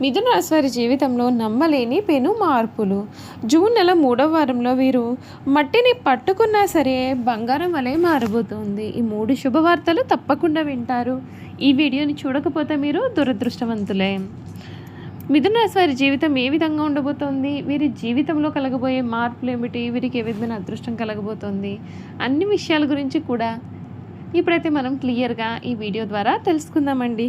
మిథున రాశి వారి జీవితంలో నమ్మలేని పెను మార్పులు. జూన్ నెల మూడవ వారంలో వీరు మట్టిని పట్టుకున్నా సరే బంగారం వలె మారబోతుంది. ఈ మూడు శుభవార్తలు తప్పకుండా వింటారు. ఈ వీడియోని చూడకపోతే మీరు దురదృష్టవంతులే. మిథున రాశి వారి జీవితం ఏ విధంగా ఉండబోతోంది? వీరి జీవితంలో కలగబోయే మార్పులు ఏమిటి? వీరికి ఏ విధమైన అదృష్టం కలగబోతోంది? అన్ని విషయాల గురించి కూడా ఇప్పుడైతే మనం క్లియర్గా ఈ వీడియో ద్వారా తెలుసుకుందామండి.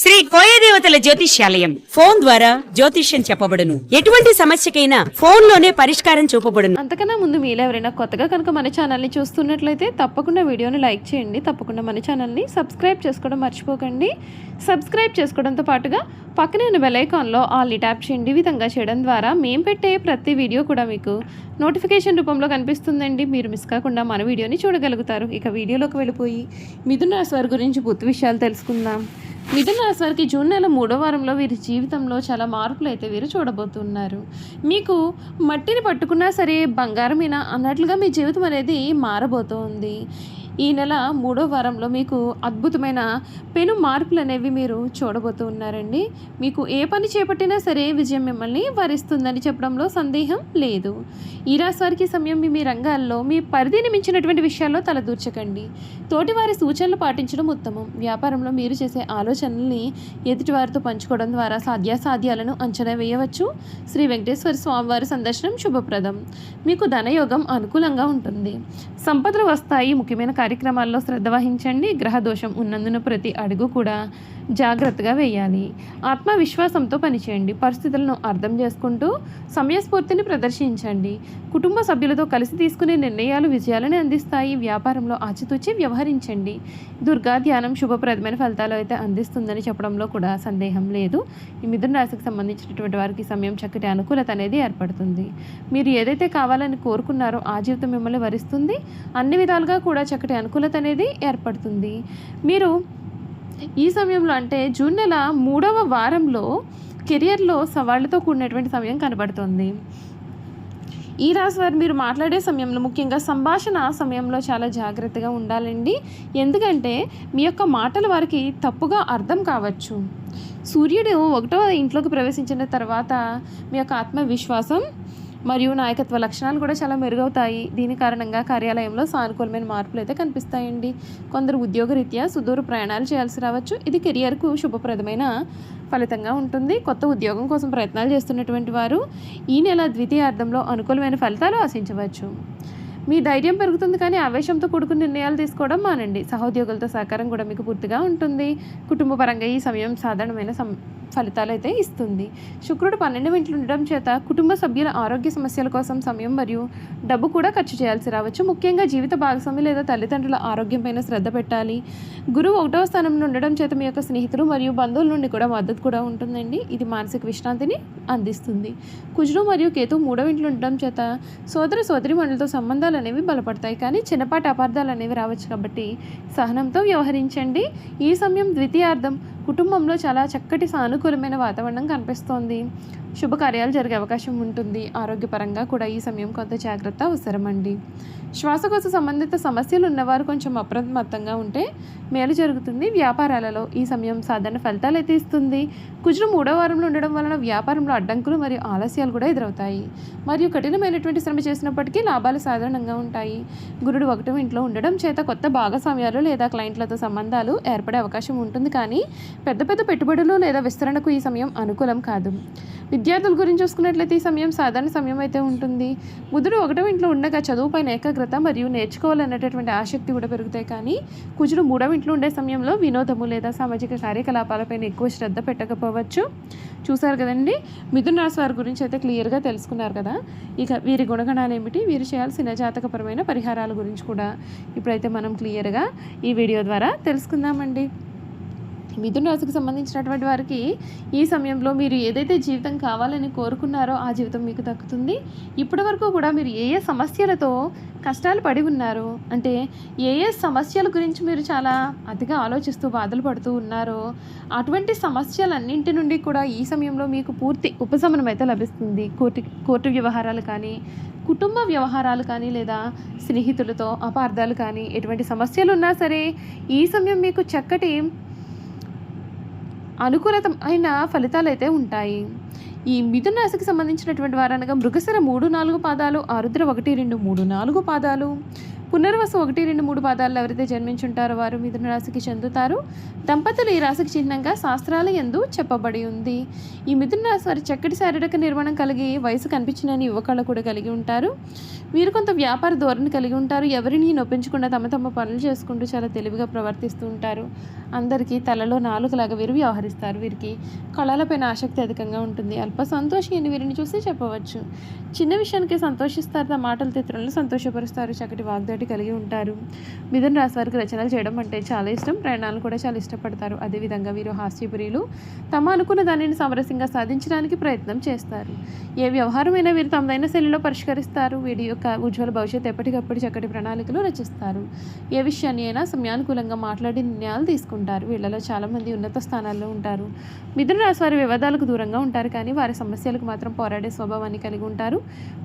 శ్రీ కోయదేవతల జ్యోతిష్యాలయం. ఫోన్ ద్వారా జ్యోతిష్యం చెప్పబడును. ఎటువంటి సమస్యకైనా ఫోన్లోనే పరిష్కారం చూపబడును. అంతకన్నా ముందు మీలో ఎవరైనా కొత్తగా కనుక మన ఛానల్ని చూస్తున్నట్లయితే తప్పకుండా వీడియోని లైక్ చేయండి. తప్పకుండా మన ఛానల్ని సబ్స్క్రైబ్ చేసుకోవడం మర్చిపోకండి. సబ్స్క్రైబ్ చేసుకోవడంతో పాటుగా పక్కనే ఉన్న బెల్ ఐకాన్లో ఆల్ ట్యాప్ చేయండి. విధంగా చేయడం ద్వారా మేము పెట్టే ప్రతి వీడియో కూడా మీకు నోటిఫికేషన్ రూపంలో కనిపిస్తుందండి. మీరు మిస్ కాకుండా మన వీడియోని చూడగలుగుతారు. ఇక వీడియోలోకి వెళ్ళిపోయి మిథున రాశి వారి గురించి పూర్తి విషయాలు తెలుసుకుందాం. మిథున రాశి వారికి జూన్ నెల మూడో వారంలో వీరి జీవితంలో చాలా మార్పులు అయితే వీరు చూడబోతున్నారు. మీకు మట్టిని పట్టుకున్నా సరే బంగారమేనా అన్నట్లుగా మీ జీవితం అనేది మారబోతోంది. ఈ నెల మూడో వారంలో మీకు అద్భుతమైన పెను మార్పులు అనేవి మీరు చూడబోతూ ఉన్నారండి. మీకు ఏ పని చేపట్టినా సరే విజయం మిమ్మల్ని వరిస్తుందని చెప్పడంలో సందేహం లేదు. ఈ రాశి వారికి సమయం మీ రంగాల్లో మీ పరిధిని మించినటువంటి విషయాల్లో తలదూర్చకండి తోటి వారి సూచనలు పాటించడం ఉత్తమం. వ్యాపారంలో మీరు చేసే ఆలోచనల్ని ఎదుటివారితో పంచుకోవడం ద్వారా సాధ్యాసాధ్యాలను అంచనా వేయవచ్చు. శ్రీ వెంకటేశ్వర స్వామివారి సందర్శనం శుభప్రదం. మీకు ధనయోగం అనుకూలంగా ఉంటుంది. సంపదలు వస్తాయి. ముఖ్యమైన కార్యక్రమాల్లో శ్రద్ధ వహించండి. గ్రహ దోషం ఉన్నందున ప్రతి అడుగు కూడా జాగ్రత్తగా వేయాలి. ఆత్మవిశ్వాసంతో పనిచేయండి. పరిస్థితులను అర్థం చేసుకుంటూ సమయస్ఫూర్తిని ప్రదర్శించండి. కుటుంబ సభ్యులతో కలిసి తీసుకునే నిర్ణయాలు విజయాలను అందిస్తాయి. వ్యాపారంలో ఆచితూచి వ్యవహరించండి. దుర్గా ధ్యానం శుభప్రదమైన ఫలితాలు అయితే అందిస్తుందని చెప్పడంలో కూడా సందేహం లేదు. ఈ మిథున రాశికి సంబంధించినటువంటి వారికి సమయం చక్కటి అనుకూలత అనేది ఏర్పడుతుంది. మీరు ఏదైతే కావాలని కోరుకున్నారో ఆ జీవితం మిమ్మల్ని వరిస్తుంది. అన్ని విధాలుగా కూడా చక్కటి అనుకూలత అనేది ఏర్పడుతుంది. మీరు ఈ సమయంలో అంటే జూన్ నెల మూడవ వారంలో కెరియర్లో సవాళ్ళతో కూడినటువంటి సమయం కనబడుతుంది. ఈ రాశి వారు మీరు మాట్లాడే సమయంలో ముఖ్యంగా సంభాషణ సమయంలో చాలా జాగ్రత్తగా ఉండాలండి. ఎందుకంటే మీ యొక్క మాటలు వారికి తప్పుగా అర్థం కావచ్చు. సూర్యుడు ఒకటో ఇంట్లోకి ప్రవేశించిన తర్వాత మీ యొక్క ఆత్మవిశ్వాసం మరియు నాయకత్వ లక్షణాలు కూడా చాలా మెరుగవుతాయి. దీని కారణంగా కార్యాలయంలో సానుకూలమైన మార్పులు అయితే కనిపిస్తాయండి. కొందరు ఉద్యోగరీత్యా సుదూర ప్రయాణాలు చేయాల్సి రావచ్చు. ఇది కెరియర్కు శుభప్రదమైన ఫలితంగా ఉంటుంది. కొత్త ఉద్యోగం కోసం ప్రయత్నాలు చేస్తున్నటువంటి వారు ఈ నెల ద్వితీయార్థంలో అనుకూలమైన ఫలితాలు ఆశించవచ్చు. మీ ధైర్యం పెరుగుతుంది కానీ ఆవేశంతో కూడుకున్న నిర్ణయాలు తీసుకోవడం మానండి. సహోద్యోగులతో సహకారం కూడా మీకు పూర్తిగా ఉంటుంది. కుటుంబ పరంగా ఈ సమయం సాధారణమైన సం ఫలితాలు అయితే ఇస్తుంది. శుక్రుడు పన్నెండు ఇంట్లో ఉండడం చేత కుటుంబ సభ్యుల ఆరోగ్య సమస్యల కోసం సమయం మరియు డబ్బు కూడా ఖర్చు చేయాల్సి రావచ్చు. ముఖ్యంగా జీవిత భాగస్వామి లేదా తల్లిదండ్రుల ఆరోగ్యంపైన శ్రద్ధ పెట్టాలి. గురువు ఒకటవ స్థానంలో ఉండడం చేత మీ యొక్క స్నేహితులు మరియు బంధువుల నుండి కూడా మద్దతు కూడా ఉంటుందండి. ఇది మానసిక విశ్రాంతిని అందిస్తుంది. కుజుడు మరియు కేతు మూడవ ఇంట్లో ఉండడం చేత సోదర సోదరి మండలతో సంబంధాలు అనేవి బలపడతాయి. కానీ చిన్నపాటి అపార్థాలు అనేవి రావచ్చు కాబట్టి సహనంతో వ్యవహరించండి. ఈ సమయం ద్వితీయార్థం కుటుంబంలో చాలా చక్కటి సానుకూలమైన వాతావరణం కనిపిస్తోంది. శుభకార్యాలు జరిగే అవకాశం ఉంటుంది. ఆరోగ్యపరంగా కూడా ఈ సమయం కొంత జాగ్రత్త అవసరమండి. శ్వాసకోశ సంబంధిత సమస్యలు ఉన్నవారు కొంచెం అప్రమత్తంగా ఉంటే మేలు జరుగుతుంది. వ్యాపారాలలో ఈ సమయం సాధారణ ఫలితాలు అయితే ఇస్తుంది. కుజుడు మూడో వారంలో ఉండడం వలన వ్యాపారంలో అడ్డంకులు మరియు ఆలస్యాలు కూడా ఎదురవుతాయి. మరియు కఠినమైనటువంటి శ్రమ చేసినప్పటికీ లాభాలు సాధారణంగా ఉంటాయి. గురుడు ఒకటో ఇంట్లో ఉండడం చేత కొత్త భాగస్వామ్యాలు లేదా క్లయింట్లతో సంబంధాలు ఏర్పడే అవకాశం ఉంటుంది. కానీ పెద్ద పెద్ద పెట్టుబడులు లేదా విస్తరణకు ఈ సమయం అనుకూలం కాదు. విద్యార్థుల గురించి చూసుకున్నట్లయితే ఈ సమయం సాధారణ సమయం అయితే ఉంటుంది. బుధుడు ఒకటో ఇంట్లో ఉండగా చదువుపైన ఏకాగ్రత మరియు నేర్చుకోవాలనేటటువంటి ఆసక్తి కూడా పెరుగుతాయి. కానీ కుజుడు మూడవ ఇంట్లో ఉండే సమయంలో వినోదము లేదా సామాజిక కార్యకలాపాలపైన ఎక్కువ శ్రద్ధ పెట్టకపోవచ్చు. చూశారు కదండి? మిథున రాశి వారి గురించి అయితే క్లియర్గా తెలుసుకున్నారు కదా? ఇక వీరి గుణగణాలు ఏమిటి? వీరు చేయాల్సిన జాతకపరమైన పరిహారాల గురించి కూడా ఇప్పుడైతే మనం క్లియర్గా ఈ వీడియో ద్వారా తెలుసుకుందామండి. మిథున రాశికి సంబంధించినటువంటి వారికి ఈ సమయంలో మీరు ఏదైతే జీవితం కావాలని కోరుకున్నారో ఆ జీవితం మీకు దక్కుతుంది. ఇప్పటి వరకు కూడా మీరు ఏ ఏ సమస్యలతో కష్టాలు పడి ఉన్నారో? అంటే ఏ ఏ సమస్యల గురించి మీరు చాలా అతిగా ఆలోచిస్తూ బాధలు పడుతూ ఉన్నారో అటువంటి సమస్యలన్నింటి నుండి కూడా ఈ సమయంలో మీకు పూర్తి ఉపశమనం అయితే లభిస్తుంది. కోర్టు కోర్టు వ్యవహారాలు కానీ కుటుంబ వ్యవహారాలు కానీ లేదా స్నేహితులతో అపార్థాలు కానీ ఎటువంటి సమస్యలు ఉన్నా సరే ఈ సమయం మీకు చక్కటి అనుకూలమైన ఫలితాలు అయితే ఉంటాయి. ఈ మిథున రాశికి సంబంధించినటువంటి వారనగా మృగసర మూడు నాలుగు పాదాలు ఆరుద్ర ఒకటి రెండు మూడు నాలుగు పాదాలు పునర్వసు ఒకటి రెండు మూడు పాదాల్లో ఎవరైతే జన్మించుంటారో వారు మిథున రాశికి చెందుతారు. దంపతులు ఈ రాశికి చిహ్నంగా శాస్త్రాల ఎందు చెప్పబడి ఉంది. ఈ మిథున రాశి వారి చక్కటి శారీరక నిర్మాణం కలిగి వయసు కనిపించినని యువకళ కూడా కలిగి ఉంటారు. వీరు కొంత వ్యాపార ధోరణి కలిగి ఉంటారు. ఎవరిని నొప్పించకుండా తమ తమ పనులు చేసుకుంటూ చాలా తెలివిగా ప్రవర్తిస్తూ ఉంటారు. అందరికీ తలలో నాలుగులాగా వీరు వ్యవహరిస్తారు. వీరికి కళలపైన ఆసక్తి అధికంగా ఉంటుంది. అల్ప సంతోషి అని వీరిని చూసి చెప్పవచ్చు. చిన్న విషయానికి సంతోషిస్తారు. తమ మాటల తిత్రులను సంతోషపరుస్తారు. చక్కటి వాగ్దాటి కలిగి ఉంటారు. మిథున రాశి వారికి రచనలు చేయడం అంటే చాలా ఇష్టం. ప్రయాణాలు కూడా చాలా ఇష్టపడతారు. అదేవిధంగా వీరు హాస్యపురీలు తమ అనుకున్న దానిని సమరసంగా సాధించడానికి ప్రయత్నం చేస్తారు. ఏ వ్యవహారమైనా వీరు తమదైన శైలిలో పరిష్కరిస్తారు. వీరి యొక్క ఉజ్వల భవిష్యత్తు ఎప్పటికప్పుడు చక్కటి ప్రణాళికలు రచిస్తారు. ఏ విషయాన్ని అయినా సమయానుకూలంగా మాట్లాడి నిర్ణయాలు తీసుకుంటారు. వీళ్ళలో చాలామంది ఉన్నత స్థానాల్లో ఉంటారు. మిథున రాశి వారి వివాదాలకు దూరంగా ఉంటారు కానీ వారి సమస్యలకు మాత్రం పోరాడే స్వభావాన్ని కలిగి ఉంటారు.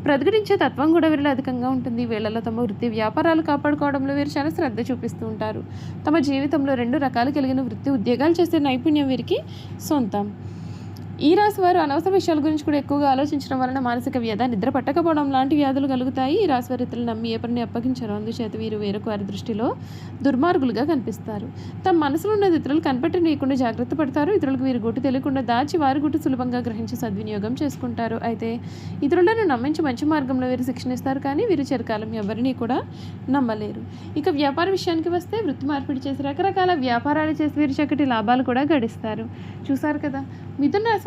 ప్రతిఘటించే తత్వం కూడా వీరిలో అధికంగా ఉంటుంది. వీళ్ళలో తమ వృత్తి వ్యాపారాలు కాపాడుకోవడంలో వీరు చాలా శ్రద్ధ చూపిస్తూ ఉంటారు. తమ జీవితంలో రెండు రకాలు కలిగిన వృత్తి ఉద్యోగాలు చేసే నైపుణ్యం వీరికి సొంతం. ఈ రాశి వారు అనవసర విషయాల గురించి కూడా ఎక్కువగా ఆలోచించడం వలన మానసిక వ్యధ నిద్ర పట్టకపోవడం లాంటి వ్యాధులు కలుగుతాయి. ఈ రాశి వారి ఇతరులు నమ్మి ఏ పనిని అప్పగించారు. అందుచేత వీరు వేరొక వారి దృష్టిలో దుర్మార్గులుగా కనిపిస్తారు. తమ మనసులో ఉన్న ఇతరులు కనిపెట్టనీయకుండా జాగ్రత్త పడతారు. ఇతరులకు వీరి గుట్టు తెలియకుండా దాచి వారి గుట్టు సులభంగా గ్రహించి సద్వినియోగం చేసుకుంటారు. అయితే ఇతరులను నమ్మించి మంచి మార్గంలో వీరు శిక్షణ ఇస్తారు కానీ వీరు చిరకాలం ఎవరిని కూడా నమ్మలేరు. ఇక వ్యాపార విషయానికి వస్తే వృత్తి మార్పిడి చేసి రకరకాల వ్యాపారాలు చేసి వీరు చక్కటి లాభాలు కూడా గడిస్తారు. చూసారు కదా? మిథున రాశి